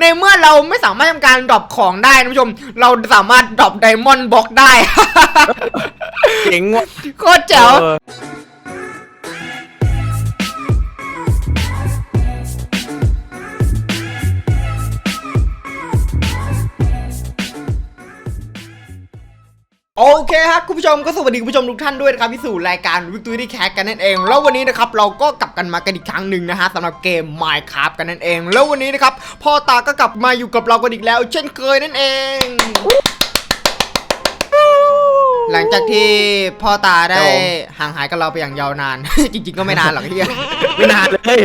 ในเมื่อเราไม่สามารถทำการดรอปของได้นะผู้ชม เราสามารถดรอปไดมอนด์บล็อกได้ เจ๋งว่ะ โคตรเจ๋ว เออ โอเคครับคุณผู้ชมก็สวัสดีคุณผู้ชมทุกท่านด้วยนะครับที่สู่รายการวิกตอรี่แคสกันนั่นเอง แล้ววันนี้นะครับเราก็กลับกันมากันอีกครั้งหนึ่งนะฮะสำหรับเกม Minecraft กันนั่นเอง แล้ววันนี้นะครับพ่อตาก็กลับมาอยู่กับเรากันอีกแล้ว เช่นเคยนั่นเอง หลังจากที่พ่อตาได้ห่างหายกับเราไปอย่างยาวนาน จริง ๆ ก็ไม่นานหรอกเฮียไม่นานเลยเฮ้ย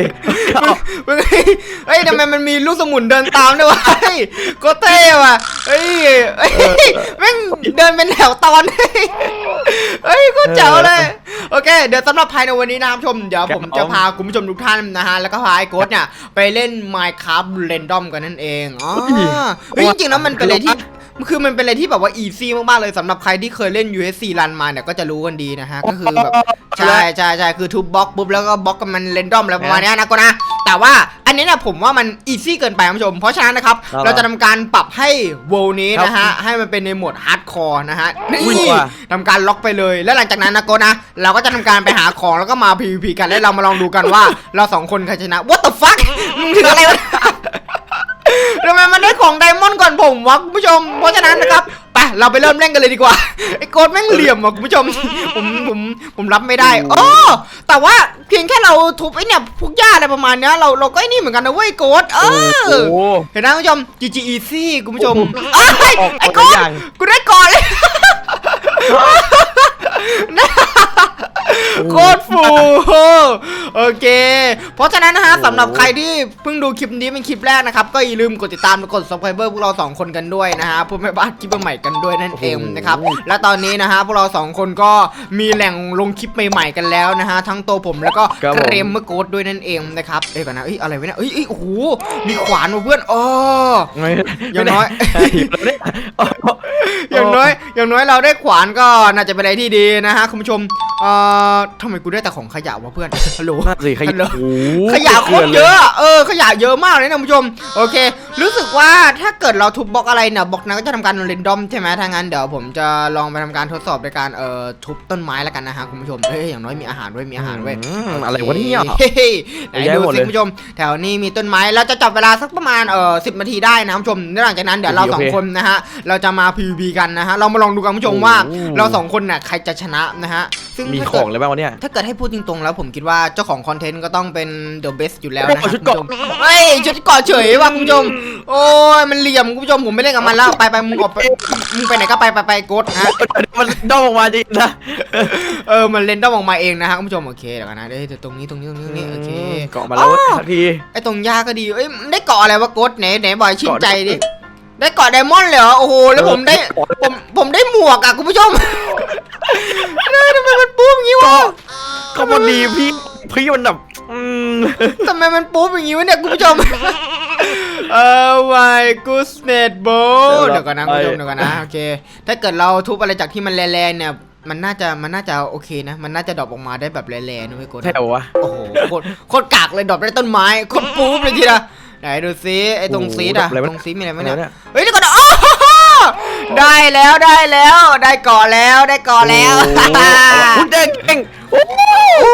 เฮ้ยทำไมมันมีลูกสมุนเดินตามด้วยวะเฮ้ยโคตรเท่ว่ะเฮ้ยเฮ้ยแม่งเดินเป็นแถวตอนเฮ้ยเฮ้ยโคตรเจ๋วเลยโอเค เดี๋ยวสำหรับภายในวันนี้นะครับผู้ชม เดี๋ยวผมจะพาคุณผู้ชมทุกท่านนะฮะ แล้วก็พาไอ้โค้ดเนี่ย ไปเล่น Minecraft Random กันนั่นเองอ๋อเฮ้ยจริงๆแล้วมันเป็นอะไรที่ คือมันเป็นอะไรที่แบบว่าอีซี่มากๆเลยสำหรับใครที่เคยเล่น USC รันมาเนี่ยก็จะรู้กันดีนะฮะ ก็คือแบบใช่ใช่ใช่คือทุบบล็อกปุ๊บแล้วก็บล็อกกันมันเรนดอมอะไรประมาณเนี้ยนะก็นะ แต่ว่าอันนี้เนี่ยผมว่ามันอีซี่เกินไปคุณผู้ชม เพราะฉะนั้นนะครับ ครับเราจะทำการปรับให้โวนี้นะครัฮะบให้มันเป็นในโหมดฮาร์ดคอร์นะฮะ นี่อุ้ยว่ะ ทำการล็อกไปเลย แล้วหลังจากนั้นนะโกนะ เราก็จะทำการไปหาของแล้วก็มา PVP กันแล้วเรามาลองดูกันว่า เราสองคนใครชนะ What the fuck มึงถึงอะไรวะ ทำไมมันได้ของไดมอนด์ก่อนผมวะคุณผู้ชม เพราะฉะนั้นนะครับไปเราไปเริ่มเล่นกันเลยดีกว่า ไอ้โกดแม่งเหลี่ยมอะคุณผู้ชม ผมผมผมรับไม่ได้โอ้แต่ว่าเพียงแค่เราทุบไอ้เนี่ยพวกหญ้าอะไรประมาณเนี้ยเราเราก็ไอ้นี่เหมือนกันนะเว้ยโกดเออ โอ้โห เห็นนะคุณผู้ชม GG easy คุณผู้ชมโอ้โหเอ้ยออกไอ้ออกโกตัวดอย่างกูได้ก่อนเลย โคตรฟู โอเค เพราะฉะนั้นนะฮะโอ้โหสำหรับใครที่เพิ่งดูคลิปนี้เป็นคลิปแรกนะครับ ก็อย่าลืมกดติดตามและกด subscriber พวกเราสองคนกันด้วยนะฮะเพื่อไม่พลาดคลิปใหม่ๆกันด้วยนั่นเองนะครับ และตอนนี้นะฮะพวกเราสองคนก็มีแหล่งลงคลิปใหม่ๆกันแล้วนะฮะทั้งตัวผมแล้วก็ครับเกผมรมเมอร์โกดด้วยนั่นเองนะครับเอ้ยก่อนนะเอ้ยอะไรวะเนี่ยเอ้ยเอ้ยโอ้โหมีขวานมาเพื่อนอ๋อ ไม่อย่างน้อย ไม่ได้อย่างน้อยอย่างน้อยเราได้ขวานก็น่าจะเป็นอะไรที่ดีนะฮะคุณผู้ชม เอ่อทำไมกูได้แต่ของขยะวะเพื่อน ฮัลโหล น่าสิขฮัยะลโหลโอ้โหขยะโคตรเยอะ เออ ขยะเยอะมากเลยนะคุณผู้ชม โอเค รู้สึกว่าถ้าเกิดเราทุบบล็อกอะไรเนี่ยบล็อกนั้นก็จะทำการเรนดอมใช่ไหมถ้างั้นเดี๋ยวผมจะลองไปทำการทดสอบในการเอ่อทุบต้นไม้แล้วกันนะฮะคุณผู้ชม เฮ้ย อย่างน้อยมีอาหารด้วยมีอาหารด้วย อืมอะไรวะเนี่ย เฮ้ยไหนเยอะดูหมดสิเลยคุณผู้ชม แถวนี้มีต้นไม้เราจะจับเวลาสักประมาณเอ่อสินาทีได้นะคุณผู้ชมแล้วหลังจากนั้นเดี๋ยวเราโอเคสองคนนะฮะ เราจะมา PVP กันนะฮะ เรามาลองดูกันคุณผู้ชมว่า โอ้เราสองคนน่ะใครจะชนะนะฮะ ซึ่งมีถ้าขเกิอดงอะไรบ้างวะเนี่ยถ้าเกิดให้พูดจริงๆแล้วผมคิดว่าเจ้าของคอนเทนต์ก็ต้องเป็น The Best อยู่แล้วนะโอ้ชุดเกราะคุณผู้ชมเฮ้ยชุดเกาะเฉยว่ะคุณผู้ชม โอ้ยมันเหลี่ยมคุณผู้ชมผมไม่เล่นกับมันแล้วไปไปมึงออกไปมึงไปไหนก็ไปไปไปกดนะมันด้อมออกมาจริงนะเออ มันเล่นต้องออกมาเองนะฮะคุณผู้ชมโอเคเดี๋ยวกันนะเดี๋ยวตรงนี้ตรงนี้ตรงนี้ตรงนี้โอเค เกาะมาแล้วอ๋อ ทันที ไอ้ตรงหญ้าก็ดีเอ้ยได้เกาะอะไรวะกดไหนไหนบอยชื่นใจดิเกาะ ได้เกาะไดมอนด์เลยเหรอ โอ้โห แล้วผมได้เออผม ผมได้หมวกอะ คุณผู้ชมเฮ้ยทำไมมันปุ๊บอย่างงี้วะก็พอดีพี่ พี่มันแบบอืมทำไมมันปุ๊บอย่างงี้วะเนี่ย คุณผู้ชมเออ my goodness bro เดี๋ยวก่อนนะคุณผู้ชมเดี๋ยวก่อนนะ โอเค ถ้าเกิดเราทุบอะไรจากที่มันแรงๆเนี่ยมันน่าจะมันน่าจะโอเคนะ มันน่าจะดรอปออกมาได้แบบแรงๆนะเว้ยกดใช่เหรอวะโอ้โหโคตรโคตรกากเลยดรอปได้ต้นไม้โคตรปุ๊บเลยทีละ ไหนดูซิไอ้ตรงซีดอะโอ้โหดรอปอะไรวะ ตรงซีดมีอะไรไหมอะไรเนี่วะยเนี่ย เฮ้ยเดี๋ยวก่อนนะโอ้โหได้แล้วได้แล้วได้เกาะแล้วได้เกาะแล้วโอ้โหคุณเด้งเก่งโอ้โหโอ้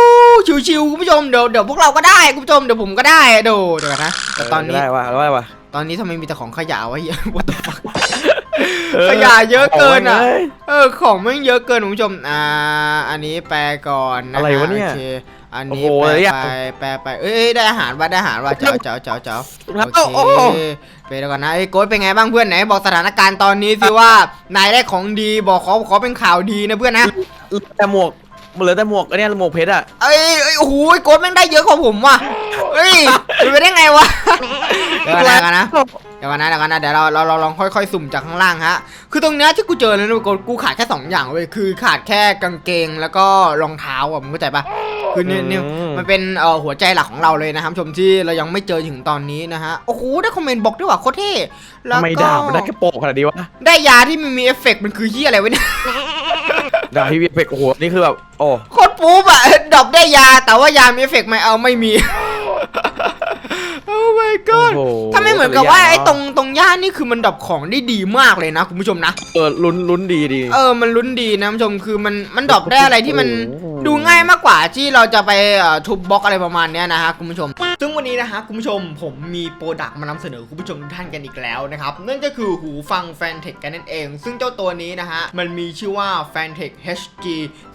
ชิวๆคุณผู้ชมเดี๋ยวเดี๋ยวพวกเราก็ได้คุณผู้ชมเดี๋ยวผมก็ได้ดูเดี๋ยวก่อนนะแต่ตอนนี้ ได้วะแล้วได้วะตอนนี้ทำไมมีแต่ของขยะวะเฮีย What the fuck ขยะเยอะเกินอะโยเออของไม่งเยอะเกินคุณผู้ชม อ่า อันนี้แปลก่อนนะฮอะไรวะเนี่ย โอค อันนี้โอ้โหแปลอยากไปแปลไปเอ้ยได้อาหารว่าได้อาหารว่าเจ้าเจ้าเจ้าเจ้าครับโอโอ้ เคโหไปเดี๋ยวก่อนนะไอ้ยโกดเป็นไงบ้างเพื่อนไหนบอกสถานการณ์ตอนนี้สิว่านายได้ของดีบอกขอขอเป็นข่าวดีนะเพื่อนนะแต่หมวกมันเหลือแต่หมวกอันเนี้ยหมวกเพชรอะเอ้ยเอ้ยโอ้โหโกดแม่งได้เยอะกว่าผมว่ะเฮ้ยเป็นไปได้ไงวะเดี๋ยวก่อนนะเดี๋ยวก่อนนะ เดี๋ยวกันนะเดี๋ยวกันนะเดี๋ยวเราเราเราลองค่อยๆ สุ่มจากข้างล่างฮะ คือตรงเนี้ยที่กูเจอเลยนะกูกูขาดแค่สองอย่างเว้ยคือขาดแค่กางเกงแล้วก็รองเท้าอะมึงเข้าใจปะ คือเนี่ยเนี่ยอืมมันเป็นเอ่อหัวใจหลักของเราเลยนะครับชมที่เรายังไม่เจอถึงตอนนี้นะฮะโอ้โหได้คอมเมนต์บอกด้วยว่าโคตรเท่แล้วทำไมก็ดาบมันได้แค่โปกขนาดนี้วะได้ยาที่มันมีเอฟเฟกต์มันคือที่อะไรวะเนี่ยดาบที่วีเฟกโอ้โหนี่คือแบบโอ้โคตรปุ๊บอะดรอปได้ยาแต่ว่ายามีเอฟเฟกต์ไหมเอาไม่มี โอ้ my god โอ้โหถ้าไม่ เหมือนกับว่าแต่ละอย่างไอ้ตรงตรงย่านนี่คือมันดรอปของได้ดีมากเลยนะคุณผู้ชมนะ เออลุ้นลุ้นดีดีเออ มันลุ้นดีนะคุณผู้ชมคือมันมันดรอปได้อะไรที่มันโอ้โหดูง่ายมากกว่าที่เราจะไปเอ่อทุบบล็อกอะไรประมาณเนี้ยนะฮะคุณผู้ชม ซึ่งวันนี้นะฮะคุณผู้ชมผมมีโปรดักต์มานำเสนอคุณผู้ชมทุกท่านกันอีกแล้วนะครับนั่นก็คือหูฟัง f a n t e c h กันนั่นเอง ซึ่งเจ้าตัวนี้นะฮะมันมีชื่อว่า f a n t e c h HG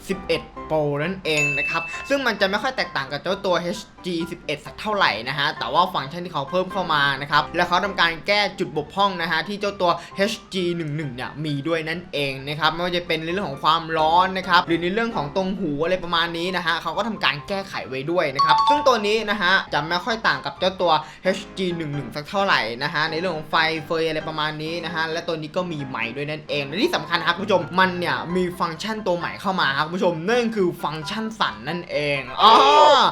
11 Pro นั่นเองนะครับซึ่งมันจะไม่ค่อยแตกต่างกับเจ้าตัว HG 11 สักเท่าไหร่นะฮะแต่ว่าฟังก์ชันที่เขาเพิ่มเข้ามานะครับและเขาทำการแก้จุดบกพร่องนะฮะที่เจ้าตัว HG 11 เนี่ยมีด้วยนั่นเองนะครับไม่ว่าจะเป็นในเรื่องของความร้อนนะครับหรือในเรื่องของตรงหูอะไรประมาณนี้นะฮะเขาก็ทำการแก้ไขไว้ด้วยนะครับซึ่งตัวนี้นะฮะจะไม่ค่อยต่างกับเจ้าตัว HG 11 สักเท่าไหร่นะฮะในเรื่องของไฟเฟยอะไรประมาณนี้นะฮะและตัวนี้ก็มีใหม่ด้วยนั่นเองและที่สำคัญครับคุณผู้ชมมันเนี่ยมีฟังก์ชันตัวใหม่เข้ามาครับคุณผู้ชมนั่นคือฟังก์ชันสั่นนั่นเองอ๋อ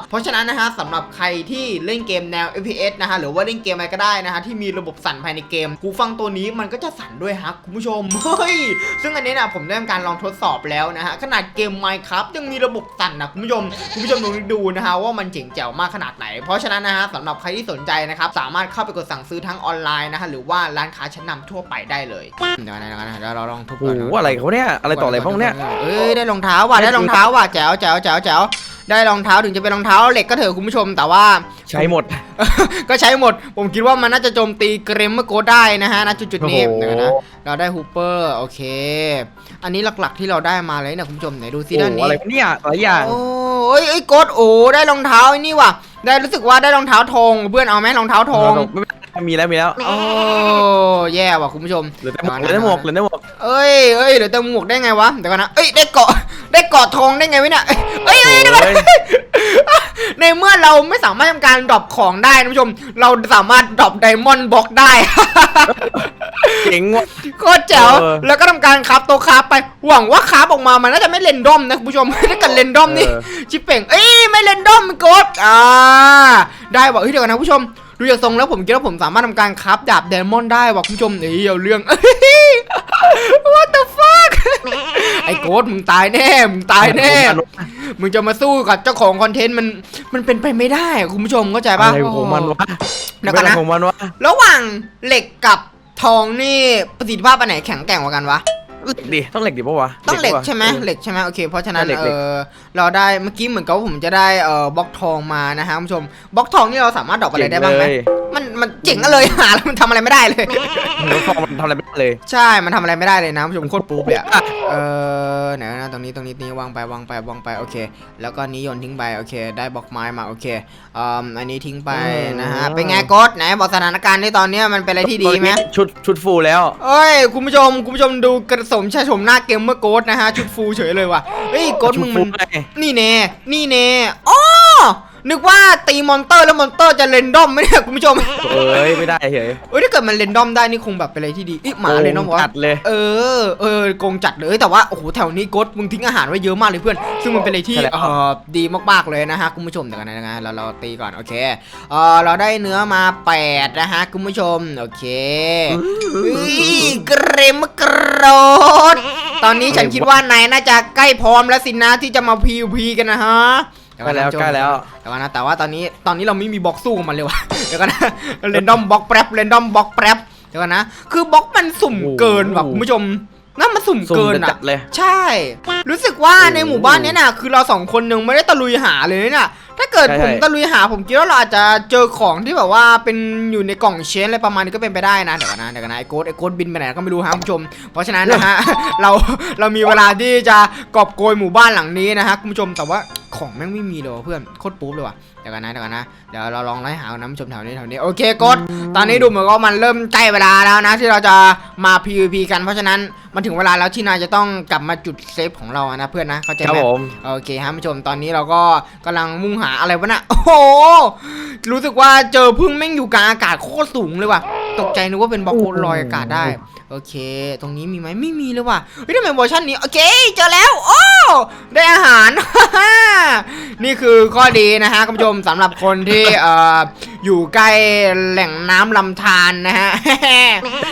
เพราะฉะนั้นนะฮะสำหรับใครที่เล่นเกมแนว FPS นะฮะหรือว่าเล่นเกมอะไรก็ได้นะฮะที่มีระบบสั่นภายในเกมหูฟังตัวนี้มันก็จะสั่นด้วยครับคุณผู้ชมเฮ้ยซึ่งอันนี้นะผมได้ทำการลองทดสอบแล้วนะฮะขนาดเกม Minecraft ยังมีระบบสั่นนะคุณผู้ชมคุณผู้ชมลองดูนะฮะว่ามันเจ๋งแจ๋วมากขนาดไหน เพราะฉะนั้นนะฮะสำหรับใครที่สนใจนะครับสามารถเข้าไปกดสั่งซื้อทั้งออนไลน์นะฮะหรือว่าร้านค้าชั้นนำทั่วไปได้เลยเดี๋ยวนะเดี๋ยวนะเดี๋ยวเราลองทุบโอ้ก่อนโหนะอะไรเขาเนี่ยอะไรต่ออะไรพวกเนี้ยเอ้ยได้รองเท้าว่ะได้รองเท้าว่ะแจ๋วแจ๋วแจ๋วแจ๋วได้รองเท้าถึงจะเป็นรองเท้าเหล็กก็เถอะคุณผู้ชมแต่ว่า ใช้หมด ก็ใช้หมด ผมคิดว่ามันน่าจะโจมตีเกรมเมอร์โกได้นะฮะณจุดจุดๆนี้โอ้โหเดี๋ยวนะเราได้ฮูเปอร์โอเค อันนี้หลักๆที่เราได้มาเลยเนี่ยคุณผู้ชมไหนดูซิโอ้ด้านโหนี้อะไรพวกเนี้ยหลายอย่างโอ้ยไอ้ยกดโอ้ได้รองเท้าไอ้นี่ว่ะได้รู้สึกว่าได้รองเท้าทองเพื่อนเอาไหมรองเท้าทองไม่มีแล้วมีแล้วโอ้แย่ว่ะคุณผู้ชมเหลือแต่หมวกเหลือแต่หมวกเหลือแต่หมวกเอ้ยเอ้ยเดี๋ยวเติมหมวกได้ไงวะเดี๋ยวก่อนนะเอ้ยได้เกาะ ได้เกาะทองได้ไงวะเนี่ยเอ้ยเอ้ยเดี๋ยวก่อนโอ้ยในเมื่อเราไม่สามารถทำการดรอปของได้นะผู้ชม เราสามารถดรอปไดมอนด์บล็อกได้ เจ๋งว่ะ โคตรแจ๋วเออแล้วก็ทำการคราฟตัวคราฟไป หวังว่าคราฟออกมา มันน่าจะไม่เรนดอมนะคุณผู้ชม ถ้าเกิดเรนดอมนี่ เออ ชิปเป่ง เอ้ย ไม่เรนดอมมันกดอ่า ได้ว่ะเฮ้ยเดี๋ยวก่อนนะผู้ชม ดูจากทรงแล้วผมคิดว่าผมสามารถทำการคราฟดาบเดมอนได้ว่ะคุณผู้ชมเฮ้ยเอาเรื่อง What the fuck ไอ้โกดมึงตายแน่ มึงตายแน่ มึงจะมาสู้กับเจ้าของคอนเทนต์มัน มันเป็นไปไม่ได้อะคุณผู้ชมเข้าใจอะปะไรของมันวะเดี๋ยวก่อนนะอะไรของมันวะ ระหว่างเหล็กกับทองนี่ประสิทธิภาพอันไหนแข็งแกร่งกว่ากันวะ เหล็กดิต้องเหล็กดิปะวะต้องเหล็กปะใช่ไหมออเหล็กใช่ไหมโอเคเพราะฉะนั้นเหล็กเอเหล็กอเราได้เมื่อกี้เหมือนกับว่าผมจะได้เอ่อบล็อกทองมานะฮะคุณผู้ชมบล็อกทองนี่เราสามารถดรอปอะไรได้บ้างไหมเจ๋เลยมันมันเจ๋งกันเลยหาแล้วมันทำอะไรไม่ได้เลยรถฟองมันทำอะไรไม่ได้เลย ใช่มันทำอะไรไม่ได้เลยนะคุณผู้ชมโคตรปุ๊บเลยอะเออไหนนะตรงนี้ตรงนี้นี้วางไปวางไปวางไปโอเค แล้วก็นี้โยนทิ้งไปโอเค ได้บล็อกไม้มาโอเคอืมอันนี้ทิ้งไปนะฮะอืมเป็นไงกดไหนบอกสถานการณ์ในตอนเนี้ยมันเป็นอะไรที่ดีไหมชุดชุดฟูลแล้วเอ้ยคุณผู้ชมคุณผู้ชมดูกระสมชาชมหน้าเกมเมอร์โกดนะฮะ ชุดฟูเฉยเลยว่ะเฮ้ยโกดมึงชุมัดนฟูไงนี่เน่ นี่เน่อ๋อ นึกว่าตีมอนเตอร์แล้วมอนเตอร์จะเรนดอมไหมเนี่ยคุณผู้ชมเอ้ยไม่ได้เฉยเอ้ยถ้าเกิดมันเรนดอมได้นี่คงแบบเป็นอะไรที่ดีอิหมาเรนดอมโกงวะจัดเลย เออ เออโกงจัดเลยแต่ว่าโอ้โหแถวนี้โกดมึงทิ้งอาหารไว้เยอะมากเลยเพื่อน ซึ่งมันเป็นอะไรที่ใช่แล้ว เออดีมากๆเลยนะฮะคุณผู้ชมเดี๋ยวกันนะเราเราตีก่อนโอเคเออเราได้เนื้อมา8นะฮะคุณผู้ชมโอเคอุ้ยเกรมกรดตอนนี้ฉันคิดว่านายน่าจะใกล้พร้อมแล้วสินะที่จะมา PVP กันนะฮะ ใกล้แล้วใกล้แล้วเดี๋ยวก่อนนะแต่ว่าตอนนี้ตอนนี้เราไม่มีบล็อกสู้กับมันเลยว่ะเดี๋ยวกันนะเรนดอมบล็อกแป๊บเรนดอมบล็อกแป๊บเดี๋ยวกันนะคือบล็อกมันสุ่มเกินว่ะคุณผู้ชมนั่นมันสุ่มสุ่มเกินจะจัอะดเลยใช่ รู้สึกว่าโอ้ในหมู่บ้านเนี้ยน่ะ คือเราสองคนยังไม่ได้ตะลุยหาเลยเนี่ยถ้าเกิดใช่ผมใช่ตะลุยหาผมคิดว่าเราอาจจะเจอของที่แบบว่าเป็นอยู่ในกล่องเชนอะไรประมาณนี้ก็เป็นไปได้นะเดี๋ยวกันนะเดี๋ยวกันนะไอ้โกดไอ้โกดบินไปไหนก็ไม่รู้ฮะคุณผู้ชม เพราะฉะนั้นนะฮะเราเรามีเวลาที่จะกอบโกยหมู่บ้านหลังนี้นะฮะคุณผู้ชมแต่ว่า ของแม่งไม่มีเลยว่ะเพื่อนโคตรปุ๊บเลยว่ะเดี๋ยวกันนะเดี๋ยวกันนะเดี๋ยวเราลองไล่หากันนะคุณผู้ชมแถวนี้แถวนี้โอเคกดตอนนี้ดูเหมือนว่ามันเริ่มใกล้เวลาแล้วนะที่เราจะมา PVP กันเพราะฉะนั้นมันถึงเวลาแล้วที่นายจะต้องกลับมาจุดเซฟของเราอะนะเพื่อนนะเข้าใจครับไหมผมโอเคฮะผู้ชมตอนนี้เราก็กำลังมุ่งหาอะไรวะน่ะโอ้โหรู้สึกว่าเจอพึ่งแม่งอยู่กลางอากาศโคตรสูงเลยว่ะตกใจนึกว่าเป็นบล็อกโคตรลอยอากาศได้ โอเค ตรงนี้มีไหมไม่มีเลยว่ะเฮ้ยทำไมเวอร์ชันนี้โอเคเจอแล้วโอ้ได้อาหาร นี่คือข้อดีนะฮะคุณผู้ชมสำหรับคนที่เอ่ออยู่ใกล้แหล่งน้ำลำธารนะฮะ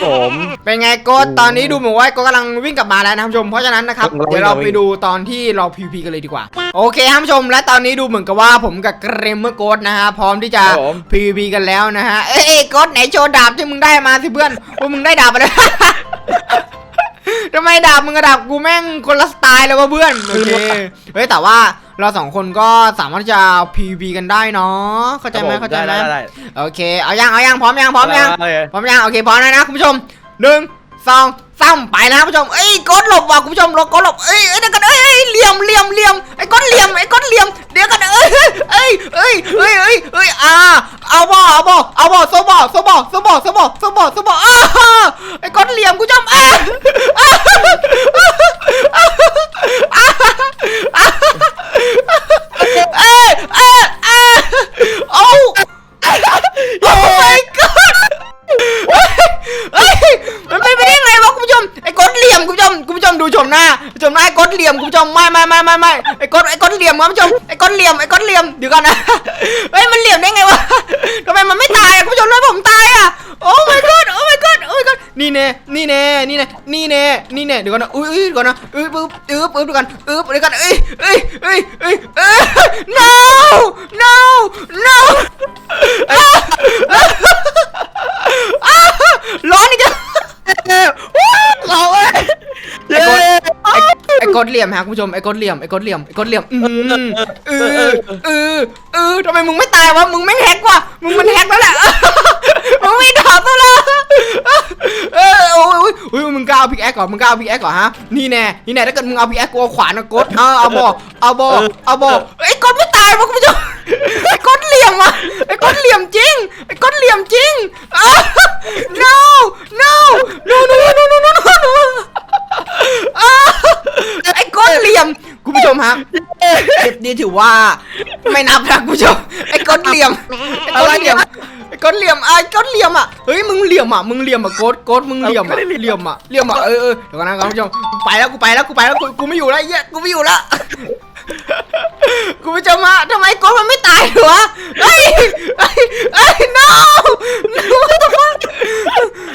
ผม เป็นไงโกดตอนนี้ดูเหมือนว่าโกดกำลังวิ่งกลับมาแล้วนะท่านผู้ชม เพราะฉะนั้นนะครับเราวิ่งเดี๋ยวเราเราวิ่งไปดูตอนที่เรา PVP กันเลยดีกว่า โอเคท่านผู้ชม และตอนนี้ดูเหมือนกับว่าผมกับเกรมเมอร์โกดนะฮะพร้อมที่จะครับผม PVP กันแล้วนะฮะ เอ้ยโกดไหนโชว์ดาบที่มึงได้มาสิเพื่อนว่ามึงได้ดาบอะไร ทำไมดาบมึงกับดาบกูแม่งคนละสไตล์เลยวะเพื่อนโอเคเฮ้ยแต่ว่า เราสองคนก็สามารถที่จะ PVP กันได้เนาะเข้าใจไหมเข้าใจไหมด้ด้ด้โอเคเอายังเอายังพร้อมยังพร้อมยังโอเคพร้อมยังโอเคพร้อมแล้วนะคุณผู้ชมหนึ่งสองสามไปนะคุณผู้ชมเอ้ยกดหลบว่ะคุณผู้ชมหลบกดหลบเอ้ยเอ้ยเดี๋ยวกันเอ้ยเอ้ยเหลี่ยมเหลี่ยมเหลี่ยมไอ้กดเหลี่ยมไอ้กดเหลี่ยมเดี๋ยวกันเอ้ยเอ้ยเอ้ยเอ้ยเอ้ยเอ้ยอ่าเอาบ่เอาบ่เอาบ่โซบ่โซบ่โซบ่โซบ่โซบ่โซบ่อ้าไอ้กดเหลี่ยมคุณผู้ชมอ้าเอ้ยเอ้ยเอ้ยโอ้โอ้ my god เฮ้ยมันเป็นไปได้ไงวะคุณผู้ชมไอ้กดเหลี่ยมคุณผู้ชมคุณผู้ชมดูชมหน้าชมหน้าไอ้กดเห ลี่ยมคุณผู้ชมไม่ไม่ไม่ไม่ไม่ไอ้กดไอ้กดเหลี่ยมคุณผู้ชมไอ้กดเหลี่ยมไอ้กดเหลี่ยมเดี๋ยวก่อนนะเฮ้ยมันเหลี่ยมได้ไงวะทำไมมันไม่ตายอะคุณผู้ชมแล้วผมตายอะโอ้ my god โอ้ my god โอ้ my god นี่แน่นี่แน่นี่แน่นี่แน่นี่แน่เดี๋ยวก่อนนะอุ้ยเดี๋ยวก่อนนะอุ้ยปึ๊บอึ๊บอึ๊บเดี๋ยวก่อนอึ๊บเดี๋ยวก่อนเอ้ยเอ้ยเอ้ยเอ้ยเอ้ย no no no ร้อนอีกแล้วเราเอ้ยเย้ไอ้ไอ้ กดเหลี่ยมฮะคุณผู้ชมไอ้กดเหลี่ยมไอ้กดเหลี่ยมไอ้กดเหลี่ยมอืมเออเออเออทำไมมึงไม่ตายวะมึงไม่แฮกวะมึงมันแฮกแล้วแหละมึงไม่ดาบตัวละเออโอ้ยโอ้ยมึงกล้าเอาพิกแอคก่อนมึงกล้าเอาพิกแอคก่อนฮะนี่แน่นี่แน่ถ้าเกิดมึงเอาพิกแอคกูเอาขวานนะกดเอาเอาบอเอาบอเอาบอไอ้กดไม่ตายวะคุณผู้ชมไอ้กดเหลี่ยมอะไอ้กดเหลี่ยมจริงไอ้กดเหลี่ยมจริง no no no no no no no no no อ้าวไอ้ก้อนเหลี่ยมคุณผู้ชมครับคลิปนี้ถือ ว่า ไม่นับนะคุณผู้ชมไอ้ก้อนเหลี่ยมไอ้ก้นเหลี่ยมไอ้ก้อนเหลี่ยมไอ้ก้อนเหลี่ยมอะเฮ้ยมึงเหลี่ยมอะมึงเหลี่ยมอะโกดโกดมึงเหลี่ยมอะเหลี่ยมอะเหลี่ยมอะเออเออเดี๋ยวก่อนนะคุณผู้ชมกูไปแล้วกูไปแล้วกูไปแล้วกูกูไม่อยู่แล้วไอ้เหี้ยกูไม่อยู่แล้วคุณผู้ชมฮะทำไมโกดมันไม่ตายวะเฮ้ยเฮ้ยเฮ้ย no no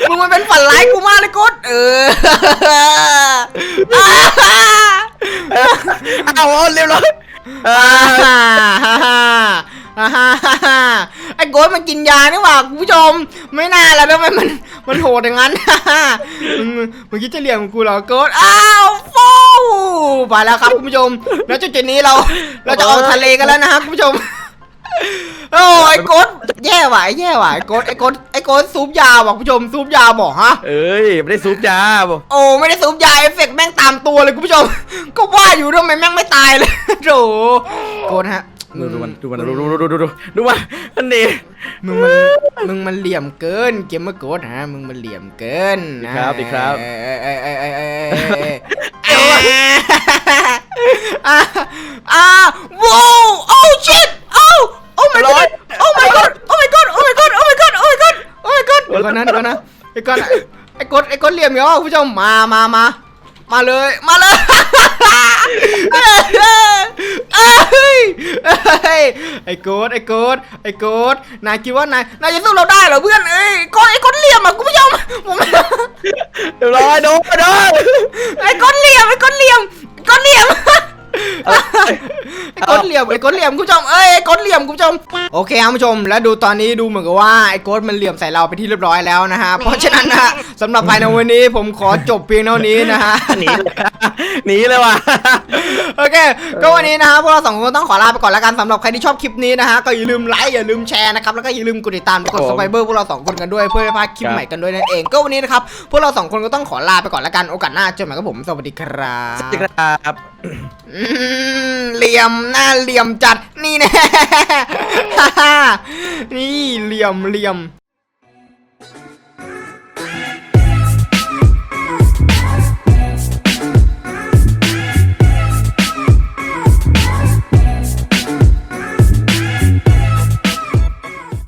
มึงมันเป็นฝันร้ายกูมากเลยโกดเออเอาเอาเรียบร้อย ฮ่าฮ่าฮ่าฮ่าฮ่าไอ้โกดมันกินยานี่หว่าคุณผู้ชม ไม่น่าแล้วทำไมมันมันโหดอย่างนั้นมึงมึงคิดจะเลี่ยมกูเหรอโกดอ้าวฟูไปแล้วครับคุณผู้ชม แล้วจุดๆนี้เรา เราจะออกทะเลกันแล้วนะครับคุณผู้ชม โอ้ไอ้โกดแย่ว่ะไอ้แย่ว่ะไอ้โกดไอ้โกดไอ้โกดซูปยาว่ะคุณผู้ชมซูปยาบอกฮะเอ้ยไม่ได้ซุปยาบ่โอ้ไม่ได้สูบยาเอฟเฟกต์แม่งตามตัวเลยคุณผู้ชม ก็ว่าอยู่ทำไมแม่งไม่ตายเลยโถโกนฮะดูดูมันดูมันดูดูดูดูดูดูดูมันอันนี้มึงมันมึงมันเหลี่ยมเกินเกมเมอร์โกดฮะมึงมันเหลี่ยมเกินนะครับดีครับเอ้ยเอ้ยเอ้ยเอ้ยเอ้ยเอ้ยเอ้ยอ่าอ่าว้าว ก่อนไอ้กดไอ้กดเหลี่ยมเนาะคุณผู้ชมมามามามาเลยมาเลยเอ้ยเอ้ยไอ้โกดไอ้โกดไอ้โกดนายคิดว่านายนายจะสู้เราได้เหรอเพื่อนเอ้ยกดไอ้กดเหลี่ยมอะคุณผู้ชมผมเดี๋ยวรอยโดนโดนไอ้ กดเหลี่ยมไอ้กดเหลี่ยมคุณผู้ชมเอ้ยไอ้กดเหลี่ยมคุณผู้ชมโอเคครับคุณผู้ชมแล้วดูตอนนี้ดูเหมือนกับว่าไอ้กดมันเหลี่ยมใส่เราไปที่เรียบร้อยแล้วนะฮะเพราะฉะนั้นนะฮะสำหรับภายในวันนี้ผมขอจบเพียงเท่านี้นะฮะ หนีเลยหนีเลยว่ะ โอเค ก็วันนี้นะครับพวกเราสองคนต้องขอลาไปก่อนแล้วกันสำหรับใครที่ชอบคลิปนี้นะฮะก็อย่าลืมไลค์อย่าลืมแชร์นะครับแล้วก็อย่าลืมกดติดตามกด ครับผมสไครเบอร์พวกเราสองคนกันด้วยเพื่อไม่พลาดคลิปครับใหม่กันด้วยนั่นเอง ก็วันนี้นะครับพวกเราสองคนก็ต้องขอลาไปก่อนแล้วกันโอกาสหน้าเจอกันใหม่กับผมสวัสดีครับ สวัสดีครับอืม เหลี่ยมหน้าเหลี่ยมจัดนี่แน่นี่เหลี่ยมเหลี่ยม